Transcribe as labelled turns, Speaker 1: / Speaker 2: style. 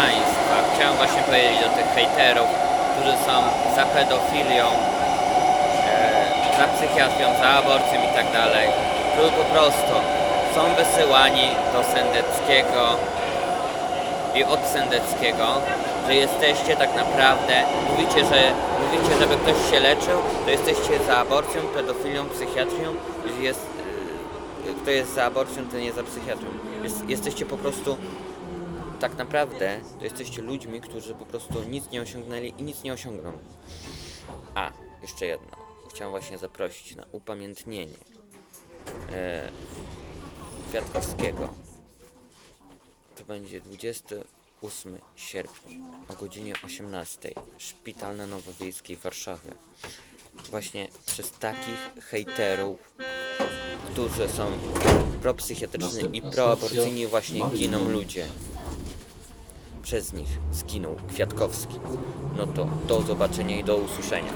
Speaker 1: Państwa, chciałem właśnie powiedzieć do tych hejterów, którzy są za pedofilią, e, za psychiatrią, za aborcją i tak dalej, którzy po prostu są wysyłani do Sendeckiego i od Sendeckiego, że jesteście tak naprawdę, mówicie, że mówicie, żeby ktoś się leczył, to jesteście za aborcją, pedofilią, psychiatrią, że jest, y, kto jest za aborcją, ten jest za psychiatrią. Jest, jesteście po prostu tak naprawdę to jesteście ludźmi, którzy po prostu nic nie osiągnęli i nic nie osiągną. A, jeszcze jedno. Chciałem właśnie zaprosić na upamiętnienie e, Kwiatkowskiego. To będzie 28 sierpnia o godzinie 18. Szpital na Nowowiejskiej w Warszawie. Właśnie przez takich hejterów, którzy są propsychiatryczni i proaborcyjni właśnie giną ludzie przez nich zginął Kwiatkowski. No to do zobaczenia i do usłyszenia.